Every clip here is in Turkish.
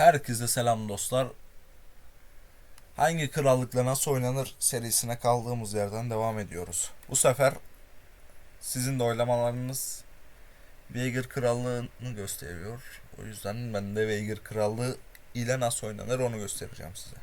Herkese selam dostlar. Hangi krallıkla nasıl oynanır serisine kaldığımız yerden devam ediyoruz. Bu sefer sizin de oylamalarınız Veigar Krallığı'nı gösteriyor. O yüzden ben de Veigar Krallığı ile nasıl oynanır onu göstereceğim size.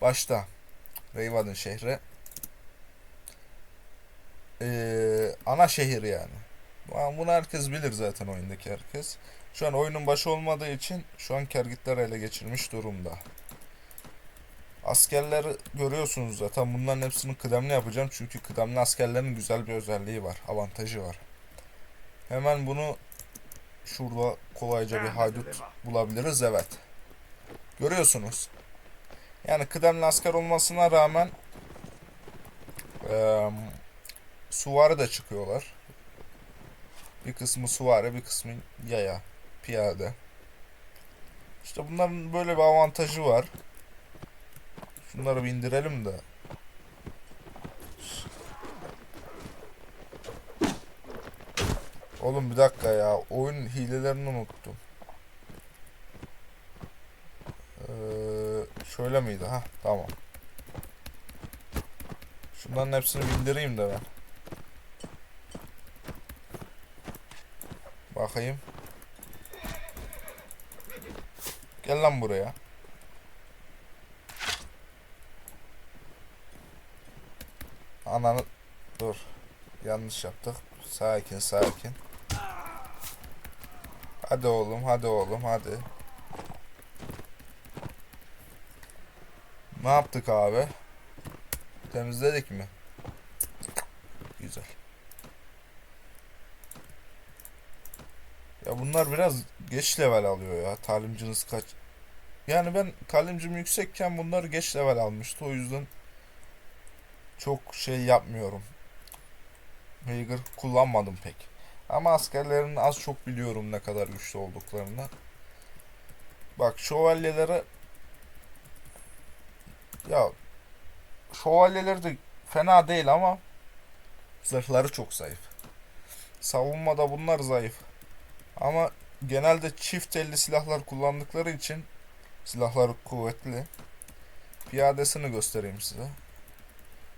Başta Reyvad'ın şehri. Ee, ana şehir yani. Bunu herkes bilir zaten oyundaki herkes. Şu an oyunun başı olmadığı için şu an kergitler ele geçirmiş durumda. Askerleri görüyorsunuz zaten. Bunların hepsini kıdemli yapacağım. Çünkü kıdemli askerlerin güzel bir özelliği var. Avantajı var. Hemen bunu şurada kolayca bir haydut bulabiliriz. Evet. Görüyorsunuz. Yani kıdemli asker olmasına rağmen eee suvari de çıkıyorlar. Bir kısmı suvari, bir kısmı yaya, piyade. İşte bunların böyle bir avantajı var. Şunları bir indirelim de. Oğlum bir dakika ya. Oyun hilelerini unuttum. Ee, şöyle miydi? Ha tamam. Şunların hepsini bindireyim de ben. Bakayım. Gel lan buraya. Ananı dur. Yanlış yaptık. Sakin sakin. Hadi oğlum, hadi oğlum, hadi. Ne yaptık abi? Temizledik mi? Güzel. Ya bunlar biraz geç level alıyor ya. Talimciniz kaç? Yani ben talimcim yüksekken bunlar geç level almıştı. O yüzden çok şey yapmıyorum. Veigar kullanmadım pek. Ama askerlerin az çok biliyorum ne kadar güçlü olduklarını. Bak şövalyelere ya şövalyeleri de fena değil ama zırhları çok zayıf. Savunmada bunlar zayıf. Ama genelde çift elli silahlar kullandıkları için silahları kuvvetli. Piyadesini göstereyim size.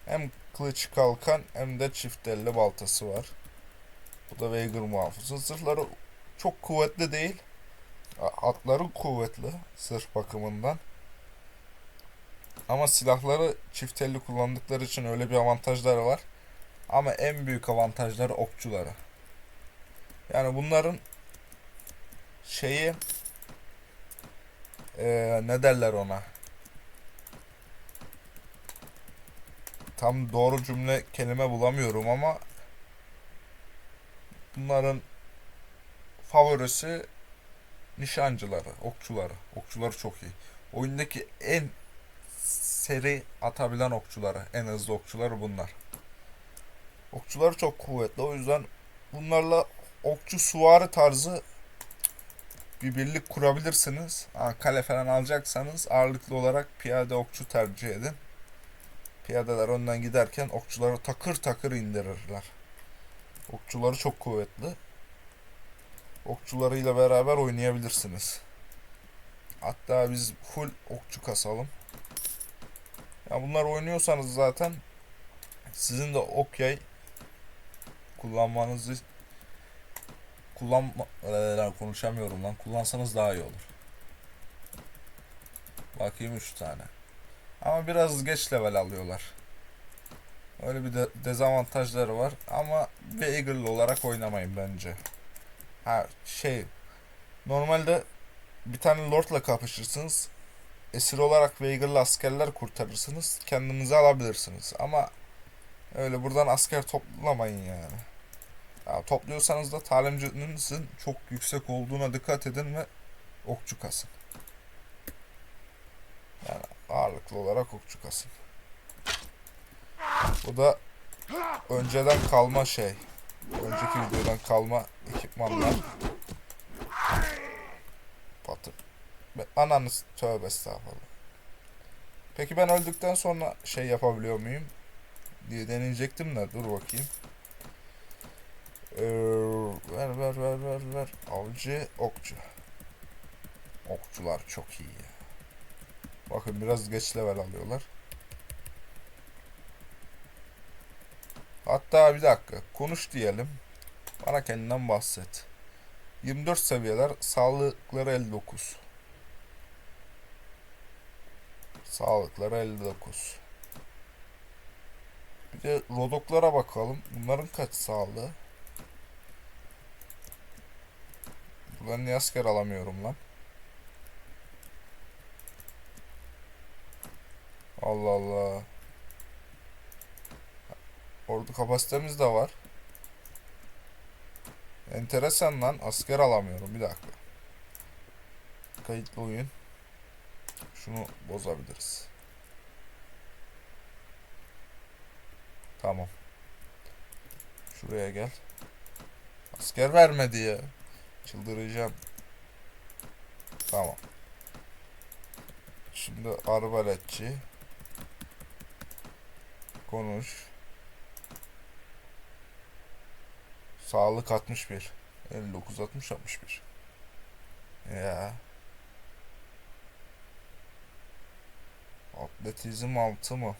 Hem kılıç kalkan hem de çift elli baltası var. Bu da Veigar muhafızı. Zırhları çok kuvvetli değil. Atları kuvvetli sırf bakımından. Ama silahları çift elli kullandıkları için öyle bir avantajları var. Ama en büyük avantajları okçuları. Yani bunların şeyi eee, ne derler ona? Tam doğru cümle kelime bulamıyorum ama bunların favorisi nişancıları, okçuları. Okçuları çok iyi. Oyundaki en seri atabilen okçuları, en hızlı okçuları bunlar. Okçuları çok kuvvetli. O yüzden bunlarla okçu suvari tarzı bir birlik kurabilirsiniz. Ha, kale falan alacaksanız ağırlıklı olarak piyade okçu tercih edin. Piyadeler önden giderken okçuları takır takır indirirler. Okçuları çok kuvvetli. Okçularıyla beraber oynayabilirsiniz. Hatta biz full okçu kasalım. Ya bunlar oynuyorsanız zaten sizin de ok yay kullanmanızı kullanma Eee, konuşamıyorum lan. Kullansanız daha iyi olur. Bakayım 3 tane. Ama biraz geç level alıyorlar. Öyle bir de dezavantajları var ama Veigar'lı olarak oynamayın bence. Ha şey normalde bir tane lordla kapışırsınız. Esir olarak Veigar'lı askerler kurtarırsınız. Kendinizi alabilirsiniz. Ama öyle buradan asker toplamayın yani. Ya, topluyorsanız da talimcinizin çok yüksek olduğuna dikkat edin ve okçu kasın. Yani ağırlıklı olarak okçu kasın. Bu da önceden kalma şey. Önceki videodan kalma ekipmanlar. Patır. Be- Ananı s- tövbe estağfurullah. Peki ben öldükten sonra şey yapabiliyor muyum? diye deneyecektim de dur bakayım. Ee, ver ver ver ver ver. Avcı okçu. Okçular çok iyi. Bakın biraz geç level alıyorlar. Hatta bir dakika konuş diyelim. Bana kendinden bahset. 24 seviyeler, sağlıkları 59. Sağlıkları 59. Bir de rodoklara bakalım. Bunların kaç sağlığı? Buradan niye asker alamıyorum lan? Allah Allah. Ordu kapasitemiz de var. Enteresan lan. Asker alamıyorum. Bir dakika. Kayıtlı oyun. Şunu bozabiliriz. Tamam. Şuraya gel. Asker vermedi ya. Çıldıracağım. Tamam. Şimdi arbaletçi. Konuş. Sağlık 61. 59 60 61. Ya. Atletizm 6 mı?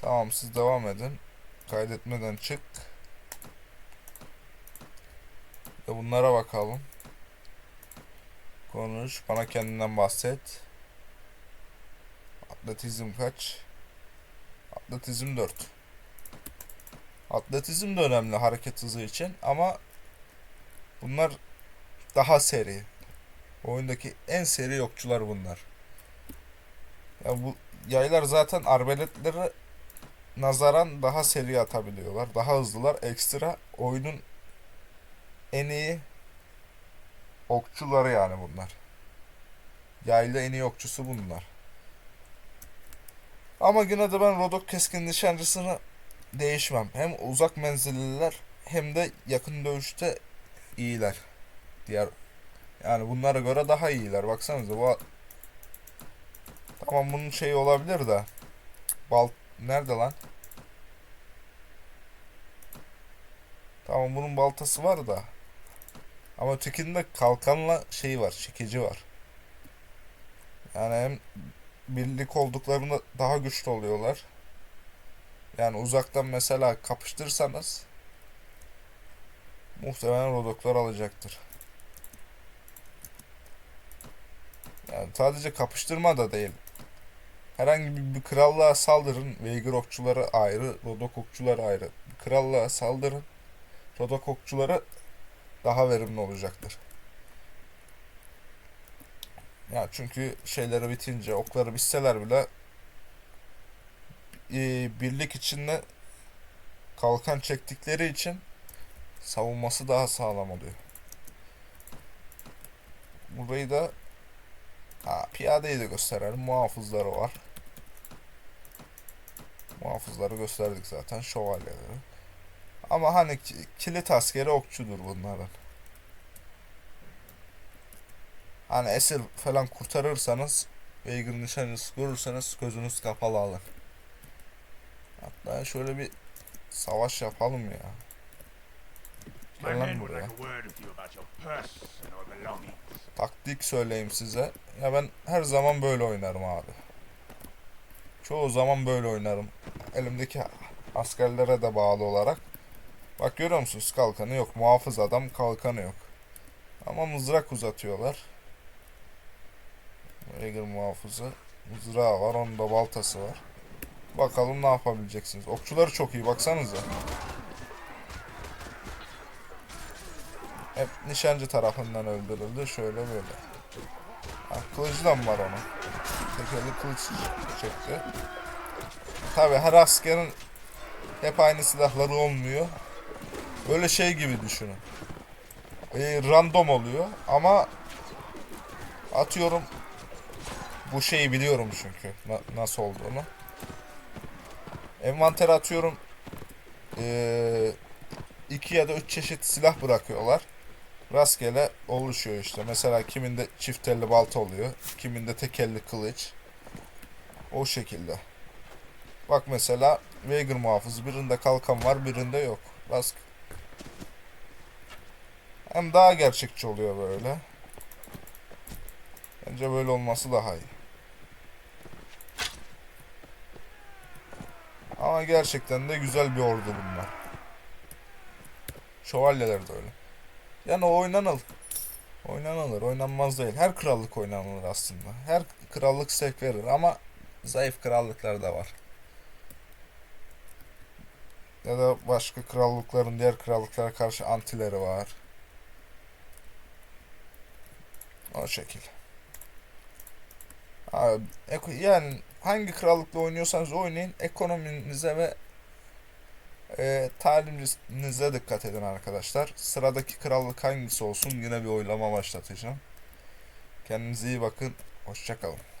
Tamam siz devam edin. Kaydetmeden çık. Ve bunlara bakalım. Konuş. Bana kendinden bahset. Atletizm kaç? Atletizm 4. Atletizm de önemli hareket hızı için ama bunlar daha seri. Oyundaki en seri okçular bunlar. Ya bu yaylar zaten arbeletlere nazaran daha seri atabiliyorlar. Daha hızlılar. Ekstra oyunun en iyi okçuları yani bunlar. Yaylı en iyi okçusu bunlar. Ama yine de ben Rodok keskin nişancısını değişmem. Hem uzak menzilliler hem de yakın dövüşte iyiler. Diğer yani bunlara göre daha iyiler. Baksanıza bu Tamam bunun şeyi olabilir de. Bal nerede lan? Tamam bunun baltası var da. Ama ötekinde kalkanla şeyi var, çekici var. Yani hem birlik olduklarında daha güçlü oluyorlar. Yani uzaktan mesela kapıştırsanız muhtemelen rodoklar alacaktır. Yani sadece kapıştırma da değil. Herhangi bir, bir krallığa saldırın. Veigar okçuları ayrı, rodok okçuları ayrı. Bir krallığa saldırın. Rodok okçuları daha verimli olacaktır. Ya çünkü şeyleri bitince okları bitseler bile e, birlik içinde kalkan çektikleri için savunması daha sağlam oluyor. Burayı da ha, piyadeyi de gösterelim. Muhafızları var. Muhafızları gösterdik zaten. Şövalyeleri. Ama hani ki- kilit askeri okçudur bunların. Hani esir falan kurtarırsanız Veigar nişancısı görürseniz gözünüz kapalı alın. Hatta şöyle bir savaş yapalım ya. Gel lan buraya. Taktik söyleyeyim size. Ya ben her zaman böyle oynarım abi. Çoğu zaman böyle oynarım. Elimdeki askerlere de bağlı olarak. Bak görüyor musunuz kalkanı yok. Muhafız adam kalkanı yok. Ama mızrak uzatıyorlar. Veigar muhafızı. Mızrağı var. Onun da baltası var. Bakalım ne yapabileceksiniz. Okçuları çok iyi baksanıza. Hep nişancı tarafından öldürüldü. Şöyle böyle. Ha, kılıcı da mı var onun? Tekerli kılıç çekti. Tabi her askerin hep aynı silahları olmuyor. Böyle şey gibi düşünün. Ee, random oluyor ama atıyorum bu şeyi biliyorum çünkü na- nasıl olduğunu. Envantere atıyorum ee, iki ya da üç çeşit silah bırakıyorlar. Rastgele oluşuyor işte. Mesela kiminde çift elli balta oluyor. Kiminde tek elli kılıç. O şekilde. Bak mesela Veigar muhafızı birinde kalkan var birinde yok. Rast Hem daha gerçekçi oluyor böyle. Bence böyle olması daha iyi. Ama gerçekten de güzel bir ordu bunlar. Şövalyeler de öyle. Yani o oynanır. Oynanılır, oynanmaz değil. Her krallık oynanılır aslında. Her krallık zevk verir ama zayıf krallıklar da var. Ya da başka krallıkların diğer krallıklara karşı antileri var. O şekil. Abi, yani hangi krallıkla oynuyorsanız oynayın. Ekonominize ve e, taliminize dikkat edin arkadaşlar. Sıradaki krallık hangisi olsun yine bir oylama başlatacağım. Kendinize iyi bakın. Hoşçakalın.